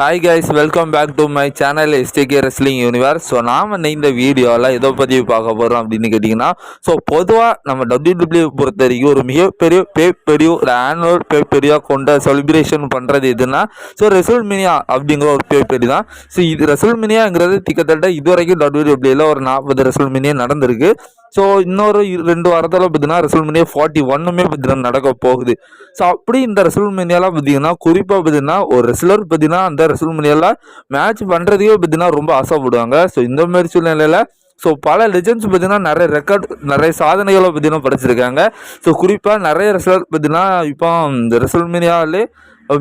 Hi guys welcome back to my channel STK wrestling universe so நாம் இந்த வீடியோவில் எதை பற்றி பார்க்க போகிறோம் அப்படின்னு கேட்டிங்கன்னா ஸோ பொதுவாக நம்ம டபிள்யூடபிள்யூ பொறுத்த வரைக்கும் ஒரு மிகப்பெரிய பே பெரிய ஒரு ஆனுவல் பே பெரியா கொண்ட செலிப்ரேஷன் பண்ணுறது எதுனா ஸோ ரெசல் மினியா அப்படிங்கிற ஒரு பே பெரிய தான். ஸோ இது ரெசல் மினியாங்கிறது கிட்டத்தட்ட இது வரைக்கும் டபிள்யூடபிள்யூல ஒரு நாற்பது ரெசல் மினியா நடந்திருக்கு. ஸோ இன்னொரு ரெண்டு வாரத்தில் பார்த்தீங்கன்னா ரெசல்மேனியா ஃபார்ட்டி ஒன்னுமே பார்த்தீங்கன்னா நடக்க போகுது. ஸோ அப்படி இந்த ரெசல்மேனியாலாம் பார்த்தீங்கன்னா குறிப்பாக பார்த்தீங்கன்னா ஒரு ரெஸ்லர் பார்த்தீங்கன்னா அந்த ரெசல்மேனியாவில் மேட்ச் பண்ணுறதையே பார்த்தீங்கன்னா ரொம்ப ஆசைப்படுவாங்க. ஸோ இந்த மாதிரி சூழ்நிலையில் ஸோ பல லெஜெண்ட்ஸ் பார்த்தீங்கன்னா நிறைய ரெக்கார்ட் நிறைய சாதனைகளை பார்த்தீங்கன்னா படைச்சிருக்காங்க. ஸோ குறிப்பாக நிறைய ரெஸ்லர் பார்த்தீங்கன்னா இப்போ இந்த ரெசல்மேனியாவிலே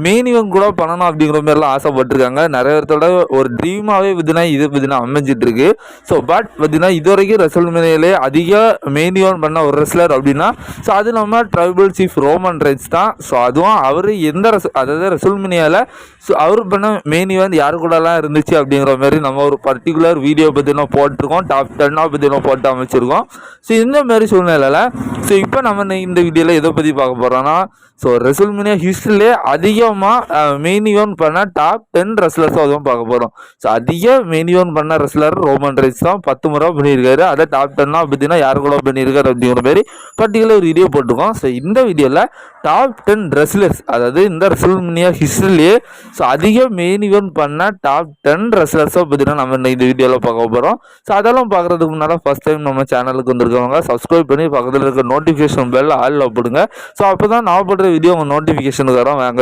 மெயின் கூட பண்ணணும் அப்படிங்கிற மாதிரிலாம் ஆசைப்பட்டிருக்காங்க. நிறைய இடத்தோட ஒரு ட்ரீமாகவே பார்த்தீங்கன்னா இது பார்த்தீங்கன்னா அமைஞ்சிட்ருக்கு ஸோ பட் பார்த்தீங்கன்னா இது வரைக்கும் ரெசல்மேனியாலே அதிக மெயின் பண்ண ஒரு ரெஸ்லர் அப்படின்னா ஸோ அது நம்ம ட்ரைபல் சீஃப் ரோமன் ரைட்ஸ் தான். ஸோ அதுவும் அவர் எந்த ரெஸ் அதாவது ரெசல்மேனியாவில் ஸோ அவர் பண்ண மெயின் இவன் யார் கூடலாம் இருந்துச்சு அப்படிங்கிற மாதிரி நம்ம ஒரு பர்டிகுலர் வீடியோ பற்றினா போட்டிருக்கோம். டாப் டென்னாக பற்றினா போட்டு அமைச்சிருக்கோம். ஸோ இந்த மாதிரி சூழ்நிலையில் ஸோ இப்போ நம்ம இந்த வீடியோவில் எதை பற்றி பார்க்க போகிறோன்னா ஸோ ரெசல்மினியா அதிக அதிகமாக மெயின் யோன் பண்ண டாப் டென் ரெஸ்லர்ஸும் அதுவும் பார்க்க போகிறோம் ஸோ அதிக மெயின் ஈவன் பண்ண ரெஸ்லர் ரோமன் ரைஸ் தான் பத்து முறை பண்ணியிருக்காரு. அதை டாப் டென்னாக பார்த்தீங்கன்னா யார் கூட பண்ணியிருக்காரு அப்படிங்கிற மாதிரி பர்டிகுலர் வீடியோ போட்டிருக்கோம். ஸோ இந்த வீடியோவில் டாப் டென் ரெஸ்லர்ஸ் அதாவது இந்த ரெசல்மினியா ஹிஸ்ட்ரிலேயே ஸோ அதிக மெயின் ஈவன் பண்ண டாப் டென் ரெஸ்லர்ஸை பார்த்தீங்கன்னா நம்ம இந்த வீடியோவில் பார்க்க போகிறோம் ஸோ அதெல்லாம் பார்க்குறதுக்கு முன்னால் ஃபஸ்ட் டைம் நம்ம சேனலுக்கு வந்திருக்கவங்க சப்ஸ்கிரைப் பண்ணி பக்கத்தில் இருக்க நோட்டிஃபிகேஷன் பெல் ஆளில் போடுங்க. ஸோ அப்போ தான் நான் போடுற வீடியோ உங்கள் நோட்டிஃபிகேஷனுக்கு வரும். வாங்க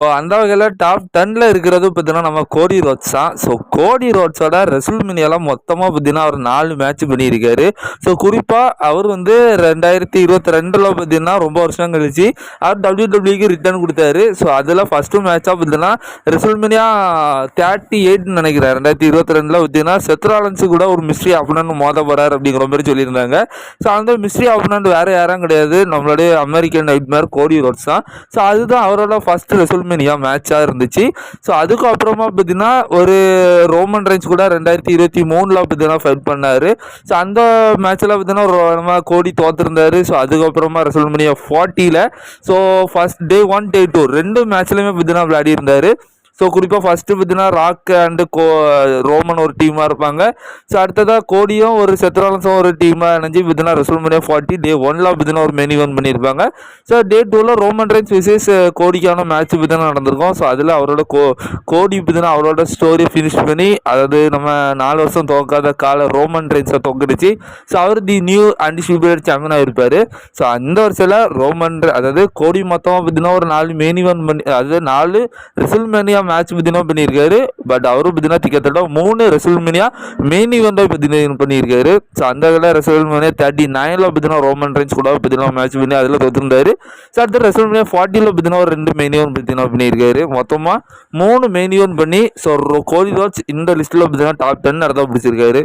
இப்போ அந்த வகையில் டாப் டென்னில் இருக்கிறது பார்த்தீங்கன்னா நம்ம கோடி ரோட்ஸ் தான். ஸோ கோடி ரோட்ஸோட ரெசல்மினியெல்லாம் மொத்தமாக பார்த்தீங்கன்னா அவர் நாலு மேட்ச் பண்ணியிருக்காரு. ஸோ குறிப்பாக அவர் வந்து ரெண்டாயிரத்தி இருபத்தி ரெண்டில் பார்த்தீங்கன்னா ரொம்ப வருஷம் கழிச்சு அவர் டபிள்யூ டபிள்யூக்கு ரிட்டர்ன் கொடுத்தாரு. ஸோ அதில் ஃபஸ்ட்டு மேட்சாக பார்த்தீங்கன்னா ரெசல்மினியா தேர்ட்டி எயிட்னு நினைக்கிறேன். ரெண்டாயிரத்தி இருபத்தி ரெண்டில் பார்த்தீங்கன்னா செத்ராலன்ஸு கூட ஒரு மிஸ்ட்ரி ஆப்பனன்ட் மோத போகிறார் அப்படிங்கிற மாதிரி சொல்லியிருந்தாங்க. ஸோ அந்த மிஸ்ட்ரி ஆப்பனன்ட் வேறு யாரும் கிடையாது. நம்மளுடைய அமெரிக்கன் நைட்மேர் கோடி ரோட்ஸ் தான். ஸோ அதுதான் அவரோட ஃபஸ்ட் ரெசல்மேனியா மேட்சாக இருந்துச்சு. ஸோ அதுக்கப்புறமா பார்த்தீங்கன்னா ஒரு ரோமன் ரேஞ்ச் கூட ரெண்டாயிரத்தி இருபத்தி மூணில் பார்த்தீங்கன்னா ஃபைட் பண்ணார். ஸோ அந்த மேட்ச்சில் பார்த்தீங்கன்னா ஒரு நம்ம கோடி தோற்றுருந்தார் ஸோ அதுக்கப்புறமா WrestleMania ஃபார்ட்டியில் so first day one day two ரெண்டு மேட்ச்லையுமே பார்த்தீங்கன்னா விளையாடி இருந்தார் ஸோ குறிப்பாக ஃபஸ்ட்டு பார்த்தீங்கன்னா ராக் அண்டு கோ ரோமன் ஒரு டீமாக இருப்பாங்க. ஸோ அடுத்ததாக கோடியும் ஒரு செத்ராலன்ஸும் ஒரு டீமாக இணைஞ்சு பார்த்தீங்கன்னா ரெசல்மேனியா ஃபார்ட்டி டே ஒன்ல பார்த்தீங்கன்னா ஒரு மெனி ஒன் பண்ணியிருப்பாங்க. ஸோ டே டூவில் ரோமன் ரைன்ஸ் விசேஷ் கோடிக்கான மேட்ச் பார்த்தீங்கன்னா நடந்திருக்கும். ஸோ அதில் அவரோட கோ கோடி பார்த்தீங்கன்னா அவரோட ஸ்டோரி ஃபினிஷ் பண்ணி அதாவது நம்ம நாலு வருஷம் தோக்காத கால ரோமன் ரைன்ஸை தோக்கடிச்சு ஸோ அவர் தி நியூ அன்டிஸ்பியூட்டட் சாம்பியனாக இருப்பார் ஸோ அந்த வருஷத்தில் ரோமன் அதாவது கோடி மொத்தமாக பார்த்தீங்கன்னா ஒரு நாலு மெனி ஒன் பண்ணி அதாவது நாலு ரெசல்மேனியா மேட்ச் பார்த்தீங்கன்னா பண்ணியிருக்காரு. பட் அவரும் பார்த்தீங்கன்னா கிட்டத்தட்ட மூணு ரெசல்மினியா மெயின் இவெண்ட்டாக பார்த்தீங்கன்னா பண்ணியிருக்காரு. ஸோ அந்த வகையில் ரெசல்மினியா தேர்ட்டி நைனில் பார்த்தீங்கன்னா ரோமன் ரேஞ்ச் கூட பார்த்தீங்கன்னா மேட்ச் பண்ணி அதில் தோத்துருந்தாரு. ஸோ அடுத்த ரெசல்மினியா ஃபார்ட்டியில் பார்த்தீங்கன்னா ஒரு ரெண்டு மெயின் இவன் பார்த்தீங்கன்னா பண்ணியிருக்காரு. மொத்தமாக மூணு மெயின் இவன் பண்ணி ஸோ கோலி ராஜ் இந்த லிஸ்ட்டில் பார்த்தீங்கன்னா டாப் டென் இடத்த பிடிச்சிருக்காரு.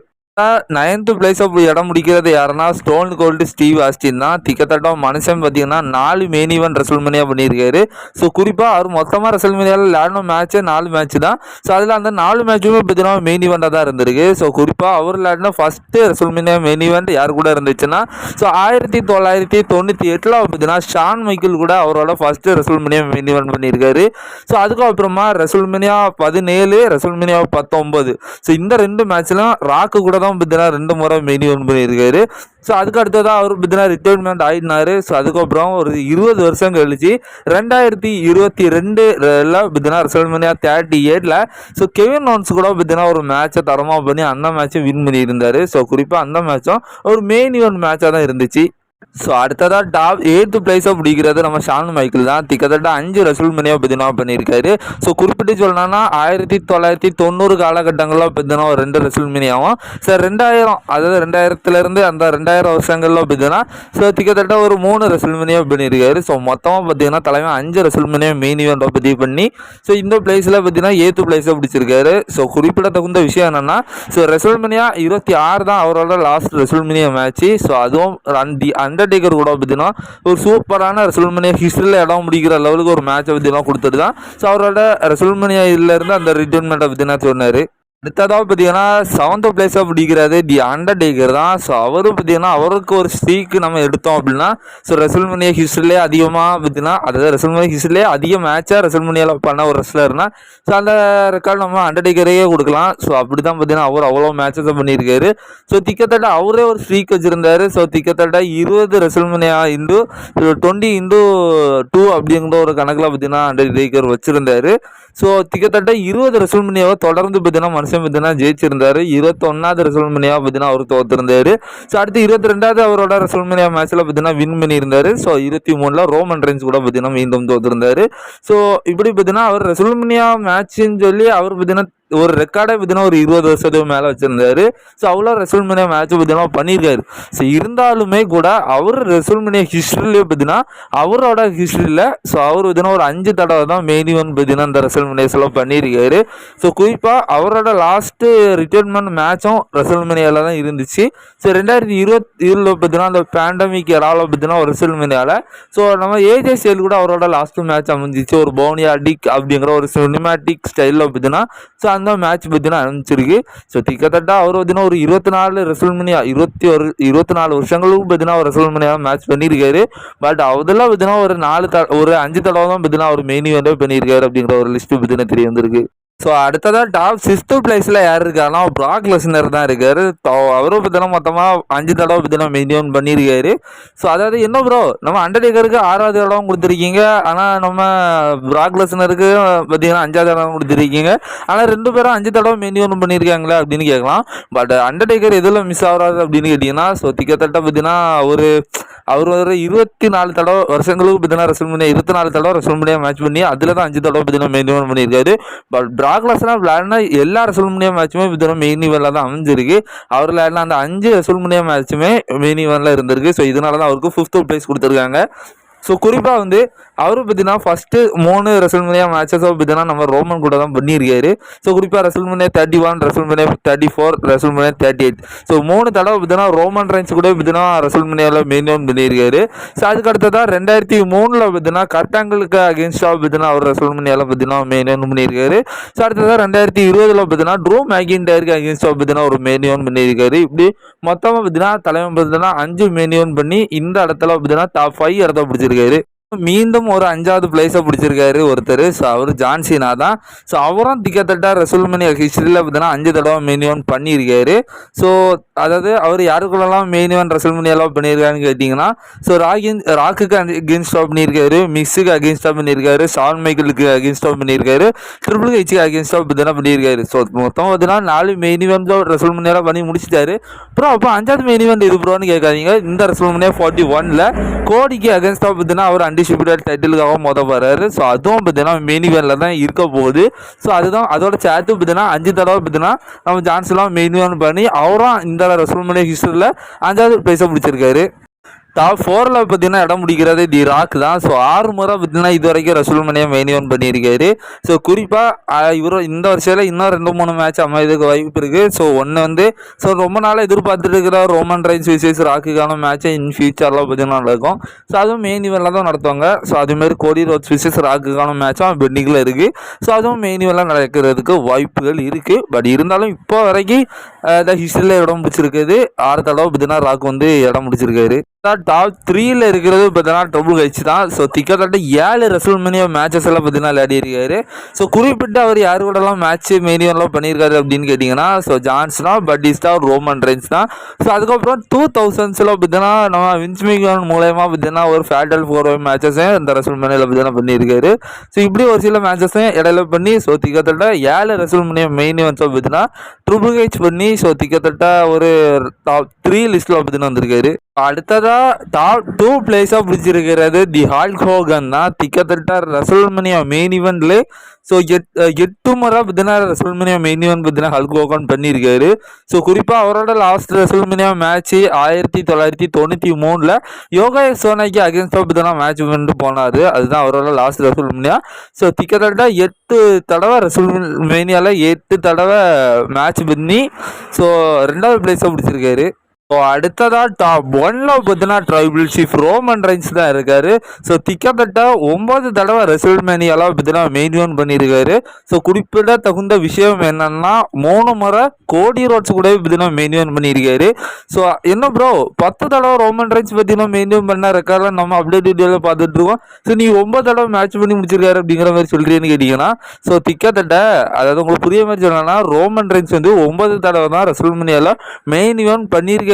நைன்த்து பிளேஸ் ஆஃப் இடம் முடிக்கிறது யாருன்னா ஸ்டோன் கோல்டு ஸ்டீவ் ஆஸ்டின் தான். திக்கத்தட்ட மனுஷன் பார்த்தீங்கன்னா நாலு மெயின் ஈவன் ரெசல்மனியாக பண்ணியிருக்காரு. ஸோ குறிப்பாக அவர் மொத்தமாக ரெசல்மேனியாவில் விளையாடின மேட்ச்சே நாலு மேட்ச் தான். ஸோ அதில் அந்த நாலு மேட்சுமே பார்த்தீங்கன்னா மெயின் ஈவெண்ட்டாக தான் இருந்திருக்கு. ஸோ குறிப்பாக அவர் விளையாடின ஃபஸ்ட்டு ரெசல்மனியா மெயின் ஈவெண்ட் யார் கூட இருந்துச்சுன்னா ஸோ ஆயிரத்தி தொள்ளாயிரத்தி தொண்ணூற்றி எட்டில் பார்த்தீங்கன்னா ஷான் மைக்கிள் கூட அவரோட ஃபஸ்ட்டு ரெசல்மனியா மெயின் ஈவெண்ட் பண்ணியிருக்காரு. ஸோ அதுக்கப்புறமா ரெசல்மனியா பதினேழு ரெசல்மனியா பத்தொம்பது ஸோ இந்த ரெண்டு மேட்ச்லாம் ராக்கு கூட தான் பார்த்தீங்கன்னா ரெண்டு முறை மெனி ஒன் பண்ணியிருக்காரு. ஸோ அதுக்கு அடுத்ததாக அவர் பார்த்தீங்கன்னா ரிட்டைர்மெண்ட் ஆயிடினாரு. ஸோ அதுக்கப்புறம் ஒரு இருபது வருஷம் கழிச்சு ரெண்டாயிரத்தி இருபத்தி ரெண்டு பார்த்தீங்கன்னா ரெசல்மேனியா தேர்ட்டி எயிட்டில் ஸோ கெவின் நோன்ஸ் கூட பார்த்தீங்கன்னா ஒரு மேட்சை தரமாக பண்ணி அந்த மேட்சை வின் பண்ணியிருந்தாரு. ஸோ குறிப்பாக அந்த மேட்சும் ஒரு மெயின் ஒன் மேட்சாக தான் இருந்துச்சு. ஸோ அடுத்ததாக டாப் எயித்து பிளேஸை பிடிக்கிறது நம்ம ஷான் மைக்கிள் தான். கிட்டத்தட்ட அஞ்சு ரெசல்மேனியா பார்த்தீங்கன்னா பண்ணியிருக்காரு. ஸோ குறிப்பிட்டு சொல்லணும்னா ஆயிரத்தி தொள்ளாயிரத்தி தொண்ணூறு காலகட்டங்களில் பார்த்தீங்கன்னா ஒரு ரெண்டு ரெசல்மேனியாவும் ஸோ ரெண்டாயிரம் அதாவது ரெண்டாயிரத்துலேருந்து அந்த ரெண்டாயிரம் வருஷங்களில் பார்த்தீங்கன்னா ஸோ கிட்டத்தட்ட ஒரு மூணு ரெசல்மேனியா பண்ணியிருக்காரு. ஸோ மொத்தமாக பார்த்தீங்கன்னா தலைமை அஞ்சு ரெசல்மேனியா மெயின் இவெண்ட்டை பதிவு பண்ணி ஸோ இந்த பிளேஸில் பார்த்தீங்கன்னா ஏத்து பிளேஸை பிடிச்சிருக்காரு. ஸோ குறிப்பிடத்தகுந்த விஷயம் என்னென்னா ஸோ ரெசல்மேனியா இருபத்தி ஆறு தான் அவரோட லாஸ்ட் ரெசல்மேனியா மேட்ச்சு ஸோ அதுவும் அன் அண்டர்டேக்கர் கூட பார்த்தீங்கன்னா ஒரு சூப்பரான ரெசல்மனியா ஹிஸ்ட்ரியில் இடம் முடிக்கிற லெவலுக்கு ஒரு மேட்சை பார்த்தீங்கன்னா கொடுத்துட்டு தான் ஸோ அவரோட ரெசல்மனியா இருந்து அந்த ரிட்டர்மெண்ட்டை பார்த்தீங்கன்னா சொன்னார். அடுத்ததாக பார்த்தீங்கன்னா செவன்த் பிளேஸாக பிடிக்கிறது தி அண்டர்டேக்கர் தான். ஸோ அவரும் பார்த்தீங்கன்னா அவருக்கு ஒரு ஸ்ட்ரீக்கு நம்ம எடுத்தோம் அப்படின்னா ஸோ ரெசல்மனியா ஹிஸ்ட்ரிலே அதிகமாக பார்த்தீங்கன்னா அதாவது ரெசல்மனியா ஹிஸ்ட்ரிலே அதிக மேட்சாக ரெசல்மனியாவில் பண்ண ஒரு ரெஸ்லர்னா ஸோ அந்த ரெக்கார்டு நம்ம அண்டர்டேக்கரையே கொடுக்கலாம். ஸோ அப்படி தான் பார்த்தீங்கன்னா அவர் அவ்வளோ மேட்சஸ் பண்ணியிருக்காரு. ஸோ திக்கத்தட்ட அவரே ஒரு ஸ்ட்ரீக் வச்சுருந்தாரு. ஸோ திக்கத்தட்ட இருபது WrestleMania into twenty into two அப்படிங்கிற ஒரு கணக்கில் பார்த்தீங்கன்னா அண்டர்டேக்கர் வச்சுருந்தாரு. ஸோ கிட்டத்தட்ட இருபது ரெசல்மனியாவை தொடர்ந்து பார்த்தீங்கன்னா மனுஷன் பார்த்தீங்கன்னா ஜெயிச்சிருந்தாரு. இருபத்தொன்னாவது ரெசல்மனியாவை பார்த்தீங்கன்னா அவர் தோத்திருந்தாரு. ஸோ அடுத்து இருபத்தி ரெண்டாவது அவரோட ரெசல்மனியா மேட்ச்சில் பார்த்தீங்கன்னா வின் பண்ணியிருந்தாரு. ஸோ இருபத்தி மூணில் ரோமன் ரெஞ்ச் கூட பார்த்தீங்கன்னா மீண்டும் தோத்திருந்தாரு. ஸோ இப்படி பார்த்தீங்கன்னா அவர் ரெசல்மனியா மேட்ச்னு சொல்லி அவர் பார்த்தீங்கன்னா ஒரு ரெக்கார்டை வித்தினா ஒரு இருபது வருஷத்துக்கு மேலே வச்சுருந்தாரு. ஸோ அவ்வளோ ரெசல்மினியா மேட்ச் பார்த்தீங்கன்னா பண்ணியிருக்காரு. ஸோ இருந்தாலுமே கூட அவர் ரெசல்மினியா ஹிஸ்ட்ரியிலே பார்த்தீங்கன்னா அவரோட ஹிஸ்ட்ரியில் ஸோ அவர் பார்த்தீங்கன்னா ஒரு அஞ்சு தடவை தான் மெயின் இவன் பார்த்தீங்கன்னா இந்த ரெசல்மனியாஸ்லாம் பண்ணியிருக்காரு. ஸோ குறிப்பாக அவரோட லாஸ்ட்டு ரிட்டைர்மெண்ட் மேட்சும் ரெசல்மினியாவில் தான் இருந்துச்சு. ஸோ ரெண்டாயிரத்தி இருபத்தி ஏழில் பார்த்தீங்கன்னா அந்த பேண்டமிக் இடாவில் பார்த்தீங்கன்னா ஒரு ரெசல்மினியாவில் ஸோ நம்ம ஏஜே சேல் கூட அவரோட லாஸ்ட்டு மேட்ச் அமைஞ்சிச்சு. ஒரு போனியா டிக் அப்படிங்கிற ஒரு சினிமேட்டிக் ஸ்டைலில் பார்த்தீங்கன்னா ஸோ தான் மேட்ச் பற்றினா அனுப்பிச்சிருக்கு. ஸோ கிட்டத்தட்ட அவர் பார்த்தீங்கன்னா ஒரு இருபத்தி நாலு ரெசல்மனியா இருபத்தி ஒரு இருபத்தி நாலு வருஷங்களுக்கும் பார்த்தீங்கன்னா அவர் ரெசல்மனியா மேட்ச் பண்ணியிருக்காரு. பட் அதெல்லாம் பார்த்தீங்கன்னா ஒரு நாலு த ஒரு அஞ்சு தடவை தான் பார்த்தீங்கன்னா அவர் மெயின் இவெண்ட்டே பண்ணியிருக்காரு அப்படிங்கிற ஒரு லிஸ்ட்டு பார்த்தீங்கன்னா தெரிய வந்திருக்கு. ஸோ அடுத்ததாக டாப் சிக்ஸ்த்து பிளேஸில் யார் இருக்காருன்னா ப்ராக் லெஸ்னர் தான் தோ அவரும் பார்த்தீங்கன்னா மொத்தமாக அஞ்சு தடவை பார்த்தீங்கன்னா மெயின்டைன் பண்ணியிருக்காரு. ஸோ அதாவது என்ன ப்ரோ நம்ம அண்டர்டேக்கருக்கு ஆறாவது இடம் கொடுத்துருக்கீங்க. ஆனால் நம்ம ப்ராக் லெஸ்னருக்கு பார்த்தீங்கன்னா அஞ்சாவது இடம் கொடுத்துருக்கீங்க. ஆனால் ரெண்டு பேரும் அஞ்சு தடவை மெயின்டைன் பண்ணியிருக்காங்களே அப்படின்னு கேட்கலாம். பட் அண்டர்டேக்கர் எதில் மிஸ் ஆகிறாரு அப்படின்னு கேட்டிங்கன்னா ஸோ திக்கத்தட்ட பார்த்தீங்கன்னா ஒரு அவர் ஒரு இருபத்தி நாலு தடவை வருஷங்களுக்கு பார்த்தீங்கன்னா ரெசல்மனியா இருபத்தி நாலு தடவை ரெசல்மனியா மேட்ச் பண்ணி அதில் தான் அஞ்சு தடவை பார்த்தீங்கன்னா மெயின்டைன் பண்ணியிருக்காரு. பட் பிராக்லாஸ்லாம் விளையாடினா எல்லா ரெசல்மனியா மேட்சுமே பார்த்தீங்கன்னா மெயின் இவனில் தான் அமைஞ்சிருக்கு. அவர் விளையாடின அந்த அஞ்சு ரெசல்மனியா மேட்சுமே மெயின் இவனில் இருந்திருக்கு. ஸோ இதனால தான் அவருக்கு ஃபிஃப்த் ப்ரைஸ் கொடுத்துருக்காங்க. ஸோ குறிப்பாக வந்து அவர் பார்த்தீங்கன்னா ஃபஸ்ட்டு மூணு ரெசல்மனியா மேட்சஸோ பார்த்தீங்கன்னா நம்ம ரோமன் கூட தான் பண்ணியிருக்காரு. ஸோ குறிப்பாக WrestleMania thirty one WrestleMania thirty four WrestleMania thirty eight so மூணு தடவை பார்த்தீங்கன்னா ரோமன் ரைன்ஸ் கூட பார்த்தீங்கன்னா ரெசல்மனியாவில் மெயின்டைன் பண்ணியிருக்காரு. ஸோ அதுக்கு அடுத்ததான் ரெண்டாயிரத்தி மூணில் பார்த்தீங்கன்னா கர்டாங்களுக்கு அகேன்ஸ்டாக பார்த்தீங்கன்னா அவர் ரெசல்மனியாவில் பார்த்தீங்கன்னா மெயின் பண்ணியிருக்காரு. ஸோ அடுத்ததாக ரெண்டாயிரத்தி இருபதில் பார்த்தீங்கன்னா ட்ரூ மேகின்டருக்கு அகேன்ஸ்டாக பார்த்தீங்கன்னா ஒரு ஒன் பண்ணியிருக்காரு. இப்படி மொத்தமாக பார்த்தீங்கன்னா தலைவன் பார்த்தீங்கன்னா அஞ்சு மெயின்டைன் பண்ணி இந்த இடத்துல பார்த்தீங்கன்னா டாப் ஃபைவ் இடத்த பிடிச்சிருக்காரு. மீண்டும் ஒரு அஞ்சாவது பிளேஸை பிடிச்சிருக்காரு ஒருத்தர். ஸோ அவர் ஜான்சினா தான். ஸோ அவரும் திக்கத்தட்ட ரெசல்மனி ஹிஸ்ட்ரியில் பார்த்தீங்கன்னா அஞ்சு தடவை மெயின் பண்ணியிருக்காரு. ஸோ அதாவது அவர் யாருக்குள்ளெல்லாம் மெனிவன் ஒன் பண்ணியிருக்காருன்னு கேட்டிங்கன்னா ஸோ ராகின் ராக்குக்கு அகேன்ஸ்டாக பண்ணியிருக்காரு. மிக்ஸுக்கு அகேன்ஸ்டாக பண்ணியிருக்காரு. ஷான் மைக்கிளுக்கு அகேன்ஸ்டாக பண்ணியிருக்காரு. ட்ரிபிள் ஹெச்சுக்கு அகேன்ஸ்டாக பார்த்தீங்கன்னா பண்ணியிருக்காரு. ஸோ மொத்தம் பார்த்தீங்கன்னா நாலு மெயின் இவெண்ட் ரெசல்மனியெல்லாம் பண்ணி முடிச்சிட்டாரு. அப்புறம் அப்போ அஞ்சாவது மெயின் இவெண்ட் இது ப்ரோன்னு கேட்காதீங்க. இந்த ரெசல்மனியா ஃபார்ட்டி ஒனில் கோடிக்கு அகேன்ஸ்டாக பார்த்தீங்கன்னா அவர் அன்டிஸ்ட்ரிபியூட்டட் டைட்டிலுக்காக மொத வர்றாரு. ஸோ அதுவும் பார்த்தீங்கன்னா மெயின் இவெண்ட்டில் தான் இருக்க போகுது. ஸோ அதுதான் அதோட சேர்த்து பார்த்தீங்கன்னா அஞ்சு தடவை பார்த்தீங்கன்னா நம்ம ஜான்ஸ்லாம் மெயின் வேன் பண்ணி அவரும் இந்த ரெசல்மனியா ஹிஸ்டரியில் அஞ்சாவது பிரைஸை பிடிச்சிருக்காரு டாப் ஃபோரில் பார்த்தீங்கன்னா இடம் முடிக்கிறது தி ராக் தான். ஸோ ஆறு முறை பார்த்தீங்கன்னா இது வரைக்கும் ரசூல்மனியா மெயின் ஒன் பண்ணியிருக்காரு. ஸோ குறிப்பாக இவர் இந்த வருஷத்தில் இன்னும் ரெண்டு மூணு மேட்ச் அமைதுக்கு வாய்ப்பு இருக்குது ஸோ ஒன்று வந்து ஸோ ரொம்ப நாளாக எதிர்பார்த்துட்டு இருக்கிற ரோமன் ரைன்ஸ் விசேஷ் ராக்குக்கான மேட்சை இன் ஃபியூச்சரில் பார்த்தீங்கன்னா நடக்கும். ஸோ அதுவும் மெயின் இவெல்லாம் தான் நடத்துவாங்க. ஸோ அதுமாரி கோடி ரோட்ஸ் விசேஷ் ராக்குக்கான மேட்சும் பெண்டிங்கில் இருக்குது ஸோ அதுவும் மெயின் இவெல்லாம் நடக்கிறதுக்கு வாய்ப்புகள் இருக்குது பட் இருந்தாலும் இப்போ வரைக்கும் த ஹிஸ்டரியில் இடம் பிடிச்சிருக்குது. ஆறு தடவை பார்த்தீங்கன்னா ராக் வந்து இடம் பிடிச்சிருக்காரு. டாப் த்ரீல இருக்கிறது பார்த்தீங்கன்னா டபுள் ஹெச் தான். ஸோ திக்கத்தட்ட ஏழு ரெசல்மேனியா மேட்சஸ் எல்லாம் பார்த்தீங்கன்னா விளையாடி இருக்காரு. ஸோ குறிப்பிட்டு அவர் யார் கூடலாம் மேட்ச் மெனியெல்லாம் பண்ணியிருக்காரு அப்படின்னு கேட்டிங்கன்னா so John Cena Batista Roman Reigns தான். ஸோ அதுக்கப்புறம் டூ தௌசண்ட்ஸில் பார்த்தீங்கன்னா நம்ம வின்ஸ்மிகன் மூலயமா பார்த்தீங்கன்னா ஒரு ஃபேட்டல் ஃபோர் மேட்சஸையும் இந்த ரெசல்மேனியில் பார்த்தீங்கன்னா பண்ணியிருக்காரு. ஸோ இப்படி ஒரு சில மேட்சஸையும் இடையில பண்ணி ஸோ திக்கத்தட்ட ஏழு ரெசல்மேனியா மெயின் இவன்ஸை பார்த்தீங்கன்னா ட்ரிபிள் ஹெச் பண்ணி ஸோ திக்கத்தட்ட ஒரு டாப் த்ரீ லிஸ்ட்டில் பார்த்தீங்கன்னா வந்திருக்காரு. அடுத்ததா டாப் டூ பிளேஸாக பிடிச்சிருக்கிறது தி ஹால் ஹோகன் தான். திக்கத்தட்ட ரசல்மனியா மெயின் இவெண்ட்ல ஸோ எட் எட்டு முறை பார்த்தீங்கன்னா ரசல்மனியா மெயின் இவெண்ட் பார்த்தீங்கன்னா ஹல்க் ஹோகன் பண்ணியிருக்காரு. ஸோ குறிப்பாக அவரோட லாஸ்ட் ரசல்மனியா மேட்ச்சு ஆயிரத்தி தொள்ளாயிரத்தி தொண்ணூற்றி மூணில் யோகா சோனாய்க்கு அகேன்ஸ்டாக பார்த்தீங்கன்னா மேட்ச் வந்து போனார். அதுதான் அவரோட லாஸ்ட் ரசல்மனியா ஸோ திக்கத்தட்ட எட்டு தடவை ரசல்மேனியாவில் எட்டு தடவை மேட்ச் பண்ணி ஸோ ரெண்டாவது பிளேஸாக பிடிச்சிருக்காரு. ஸோ அடுத்ததாக டாப் ஒன்ல பார்த்தீங்கன்னா ட்ரைபிள் சீஃப் ரோமன் ரைன்ஸ் தான் இருக்காரு. ஸோ திக்கத்தட்ட ஒன்பது தடவை ரெசல் மேனியெல்லாம் பார்த்தீங்கன்னா மெயின்டைன் பண்ணியிருக்காரு. ஸோ குறிப்பிட தகுந்த விஷயம் என்னன்னா மூணு முறை கோடி ரோட்ஸ் கூட பார்த்தீங்கன்னா மெயின்டைன் பண்ணியிருக்காரு. ஸோ என்ன ப்ரோ பத்து தடவை ரோமன் ரைன்ஸ் பார்த்தீங்கன்னா மெயின்டைன் பண்ண ரெக்கார்டில் நம்ம அப்டேட் வீடியோவில் பார்த்துட்டு இருக்கோம். ஸோ நீ ஒன்பது தடவை மேட்ச் பண்ணி முடிச்சிருக்காரு அப்படிங்கிற மாதிரி சொல்கிறீன்னு கேட்டிங்கன்னா ஸோ திக்கத்தட்ட அதாவது உங்களுக்கு புரிய மாதிரி சொல்லணும்னா ரோமன் ரைன்ஸ் வந்து ஒன்பது தடவை தான் ரெசல் மேனியாவில் மெயின் இவன்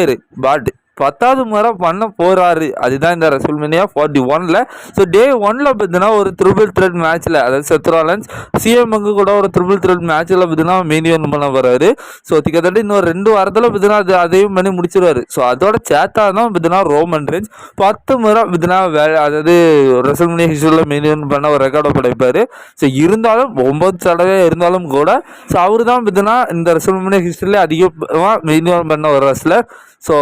பண்ணியிருக்காரு பட் பத்தாவது முறை பண்ண போகிறாரு அதுதான் இந்த ரெசல்மேனியா ஃபார்ட்டி ஒன்ல ஸோ டே ஒன்ல பார்த்தீங்கன்னா ஒரு த்ரிபிள் த்ரெட் மேட்ச்சில் அதாவது செத்ராலன்ஸ் சிஎம்க்கு கூட ஒரு த்ரிபிள் த்ரெட் மேட்ச்சில் பார்த்தீங்கன்னா மெயின் இவன் பண்ண போறாரு. ஸோ கிட்டத்தட்ட இன்னொரு ரெண்டு வாரத்தில் பார்த்தீங்கன்னா அது அதையும் பண்ணி முடிச்சிருவாரு. ஸோ அதோட சேத்தா தான் பார்த்தீங்கன்னா ரோமன் ரேஞ்ச் பத்து முறை பார்த்தீங்கன்னா வேலை அதாவது ரெசல்மேனியா ஹிஸ்டரியில் மெயின் ஒன் பண்ண ஒரு ரெக்கார்டை படைப்பார். ஸோ இருந்தாலும் ஒம்பது தடவை இருந்தாலும் கூட ஸோ அவர் தான் பார்த்தீங்கன்னா இந்த ரெசல்மேனியா ஹிஸ்டரியில் அதிகமாக மெயின் பண்ண ஒரு ரெஸ்லர் ஸோ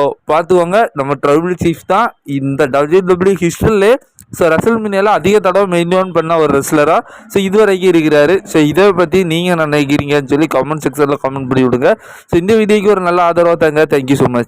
சொல்லுவாங்க நம்ம ட்ரைபிள் சீஃப் தான். இந்த டபிள்யூ டபிள்யூ ஹிஸ்டரிலே ஸோ ரசல் மினியால் அதிக தடவை மெயின்டைன் பண்ண ஒரு ரெஸ்லராக ஸோ இது வரைக்கும் இருக்கிறாரு. ஸோ இதை பற்றி நீங்கள் நினைக்கிறீங்கன்னு சொல்லி கமெண்ட் செக்ஷனில் கமெண்ட் பண்ணி விடுங்க. ஸோ இந்த வீடியோக்கு ஒரு நல்ல ஆதரவாக தாங்க தேங்க்யூ ஸோ மச்